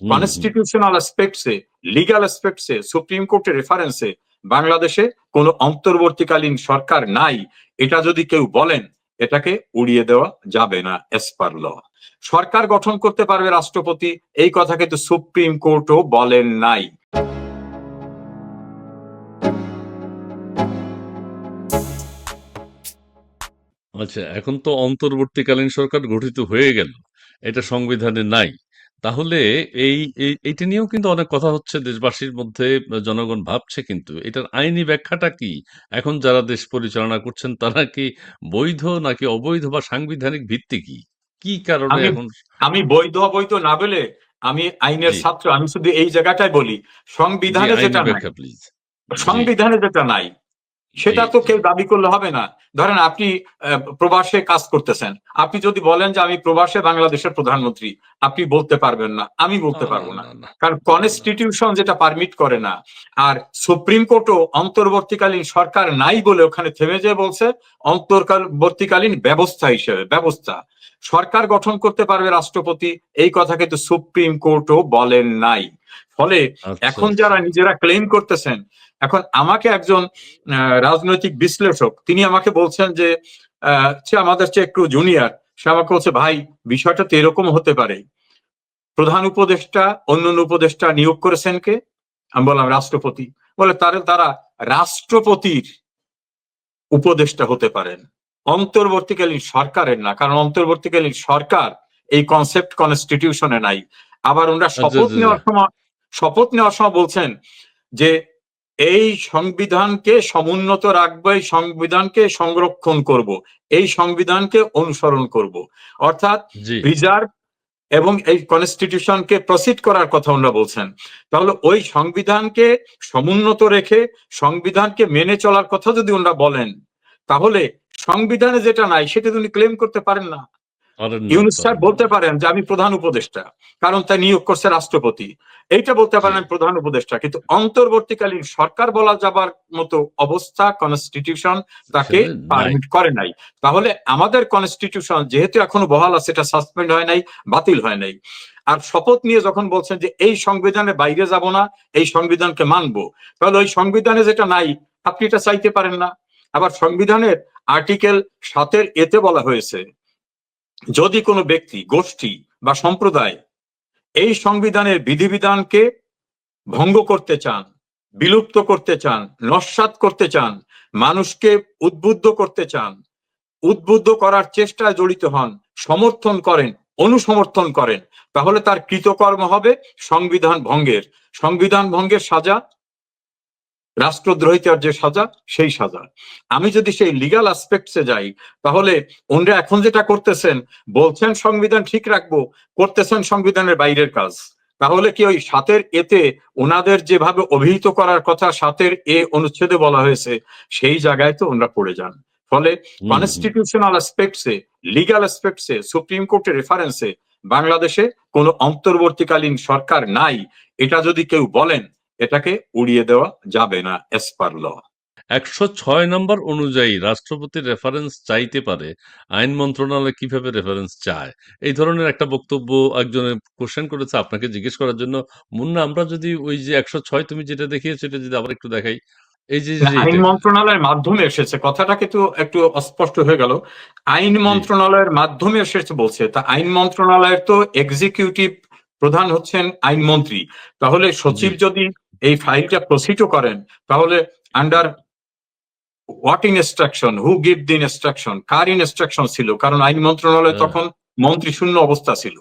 Constitutional অ্যাসপেক্টসে legal অ্যাসপেক্টসে supreme কোর্টের রেফারেন্সে বাংলাদেশে কোনো অন্তর্বর্তীকালীন সরকার নাই এটা যদি কেউ বলেন এটাকে উড়িয়ে দেওয়া যাবে না এস পার ল সরকার গঠন করতে পারবে রাষ্ট্রপতি এই কথা কিন্তু সুপ্রিম কোর্টও বলেন নাই। আচ্ছা এখন তো অন্তর্বর্তীকালীন সরকার গঠিত হয়ে গেল এটা সংবিধানে নাই। তাহলে এই এই- এইটা নিয়েও কিন্তু অনেক কথা হচ্ছে দেশবাসীর মধ্যে জনগণ ভাবছে কিন্তু। এটার আইনি ব্যাখ্যাটা কি? এখন যারা দেশ পরিচালনা করছেন তারা কি বৈধ নাকি অবৈধ বা সাংবিধানিক ভিত্তি কি? কি কারণে আমি- এখন আমি বৈধ অবৈধ না বলে আমি আইনের জি। ছাত্র আমি শুধু এই জায়গাটাই বলি জি, সংবিধানে আইনি যেটা নাই ব্যাখ্যা প্লিজ সংবিধানে যেটা নাই সেটা তো কেউ দাবি করলে হবে না। ধরেন আপনি প্রবাসে কাজ করতেছেন। আপনি যদি বলেন যে আমি প্রবাসে বাংলাদেশের প্রধানমন্ত্রী আপনি বলতে পারবেন না। আমি বলতে পারব না কারণ কনস্টিটিউশন যেটা পারমিট করে না আর সুপ্রিম কোর্টও অন্তর্বর্তীকালীন সরকার নাই বলে ওখানে থেমে যেয়ে বলছে অন্তর্বর্তীকালীন ব্যবস্থা হিসেবে ব্যবস্থা। সরকার গঠন করতে পারবে রাষ্ট্রপতি এই কথা কিন্তু সুপ্রিম কোর্টও বলেন নাই। ফলে আচ্ছা, এখন আচ্ছা। যারা নিজেরা ক্লেম করতেছেন এখন আমাকে একজন রাজনৈতিক বিশ্লেষক তিনি আমাকে বলছেন যে আহ, সে আমাদের চেয়ে একটু জুনিয়র সে আমাকে বলছে ভাই বিষয়টা তো এরকম হতে পারে। প্রধান উপদেষ্টা অন্য উপদেষ্টা নিয়োগ করেছেন কে? আমি বললাম রাষ্ট্রপতি। বলে তারা তারা রাষ্ট্রপতির উপদেষ্টা হতে পারেন। অন্তর্বর্তীকালীন সরকারের না কারণ অন্তর্বর্তীকালীন সরকার এই কনসেপ্ট কনস্টিটিউশনে নাই। আবার ওনারা শপথ আচ্ছা, নেওয়ার সময় শপথ নেওয়ার সময় বলছেন যে এই সংবিধানকে সমুন্নত রাখব এই সংবিধানকে সংরক্ষণ করব এই সংবিধানকে অনুসরণ করব। অর্থাৎ জি। প্রিজার্ভ এবং এই কনস্টিটিউশনকে প্রসিড করার কথা ওনারা বলছেন। তাহলে ওই সংবিধানকে সমুন্নত রেখে সংবিধানকে মেনে চলার কথা যদি ওনারা বলেন তাহলে সংবিধানে যেটা নাই সেটা উনি ক্লেম করতে পারেন না, ইউনুস স্যার বলতে। পারেন যে আমি প্রধান উপদেষ্টা কারণ তা নিয়োগ করছে রাষ্ট্রপতি। এইটা বলতে পারেন আমি প্রধান উপদেষ্টা কিন্তু অন্তর্বর্তীকালীন সরকার বলা যাবার মতো অবস্থা কনস্টিটিউশন তাকে পারমিট করে নাই। তাহলে আমাদের কনস্টিটিউশন যেহেতু এখনও বহাল আছে এটা সাসপেন্ড হয় নাই বাতিল হয় নাই। আর শপথ নিয়ে যখন বলছেন যে এই সংবিধানের বাইরে যাব না এই সংবিধানকে মানবো তাহলে ওই সংবিধানে যেটা নাই আপনি এটা চাইতে পারেন না। আবার সংবিধানের আর্টিকেল সাতের এতে বলা হয়েছে যদি কোনো ব্যক্তি, গোষ্ঠী বা সম্প্রদায় এই সংবিধানের বিধিবিধানকে ভঙ্গ করতে চান, বিলুপ্ত করতে চান, নস্বাত করতে চান, মানুষকে উদ্বুদ্ধ করতে চান, উদ্বুদ্ধ করার চেষ্টায় জড়িত হন, সমর্থন করেন, অনুসমর্থন করেন, তাহলে তার কৃতকর্ম হবে সংবিধান ভঙ্গের। সংবিধান ভঙ্গের সাজা রাষ্ট্রদ্রোহিতার যে সাজা সেই সাজা। আমি যদি সেই লিগাল আসপেক্টসে যাই তাহলে ওনরা এখন যেটা করতেছেন বলছেন সংবিধান ঠিক রাখব করতেছেন সংবিধানের বাইরের কাজ। তাহলে কি ওই সাতের এতে ওনাদের যেভাবে অভিহিত করার কথা সাতের এ অনুচ্ছেদে বলা হয়েছে সেই জায়গায় তো ওনারা পড়ে যান। ফলে। কনস্টিটিউশনাল অ্যাসপেক্টসে লিগাল অ্যাসপেক্টসে সুপ্রিম কোর্টের রেফারেন্সে বাংলাদেশে কোনো অন্তর্বর্তীকালীন সরকার নাই। এটা যদি কেউ বলেন এটাকে উড়িয়ে দেওয়া যাবে না এস পার ল একশো ছয় নম্বর অনুযায়ী রাষ্ট্রপতির রেফারেন্স চাইতে পারে আইন মন্ত্রণালয় কীভাবে রেফারেন্স চায়? এই ধরনের একটা বক্তব্য একজনে কোশ্চেন করেছে আপনাকে জিজ্ঞেস করার জন্য। মুন্না আমরা যদি ওই যে একশো ছয় তুমি যেটা দেখিয়েছো এটা যদি আবার একটু দেখাই। এই যে যে আইন মন্ত্রণালয়ের মাধ্যমে এসেছে কথাটা কিন্তু একটু অস্পষ্ট হয়ে গেল। আইন মন্ত্রণালয়ের মাধ্যমে এসেছে বলছে তা আইন মন্ত্রণালয়ের তো এক্সিকিউটিভ প্রধান হচ্ছেন আইনমন্ত্রী। তাহলে সচিব যদি এই ফাইলটা প্রসিডও করেন তাহলে under what instruction who give the instruction car instruction ছিল কারণ আইন মন্ত্রণালয় হ্যাঁ। তখন মন্ত্রী শূন্য অবস্থা ছিল